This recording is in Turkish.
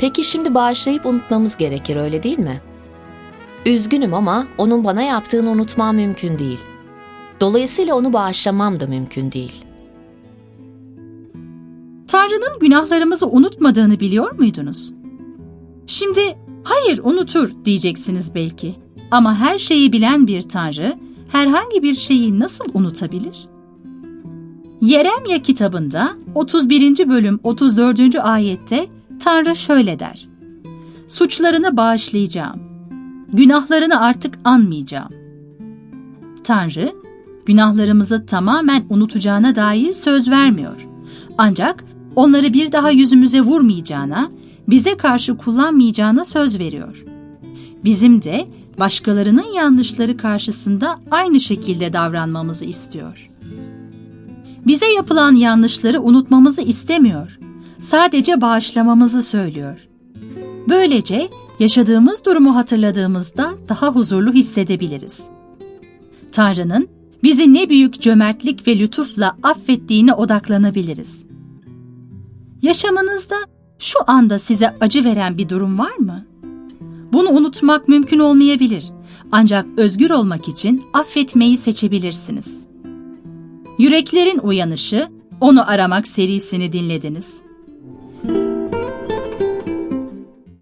Peki şimdi bağışlayıp unutmamız gerekir öyle değil mi? Üzgünüm ama onun bana yaptığını unutmam mümkün değil. Dolayısıyla onu bağışlamam da mümkün değil. Tanrı'nın günahlarımızı unutmadığını biliyor muydunuz? Şimdi hayır unutur diyeceksiniz belki. Ama her şeyi bilen bir Tanrı herhangi bir şeyi nasıl unutabilir? Yeremya kitabında 31. bölüm 34. ayette Tanrı şöyle der. Suçlarını bağışlayacağım. Günahlarını artık anmayacağım. Tanrı, günahlarımızı tamamen unutacağına dair söz vermiyor. Ancak onları bir daha yüzümüze vurmayacağına, bize karşı kullanmayacağına söz veriyor. Bizim de başkalarının yanlışları karşısında aynı şekilde davranmamızı istiyor. Bize yapılan yanlışları unutmamızı istemiyor. Sadece bağışlamamızı söylüyor. Böylece yaşadığımız durumu hatırladığımızda daha huzurlu hissedebiliriz. Tanrı'nın bizi ne büyük cömertlik ve lütufla affettiğine odaklanabiliriz. Yaşamınızda şu anda size acı veren bir durum var mı? Bunu unutmak mümkün olmayabilir. Ancak özgür olmak için affetmeyi seçebilirsiniz. Yüreklerin Uyanışı, Onu Aramak serisini dinlediniz.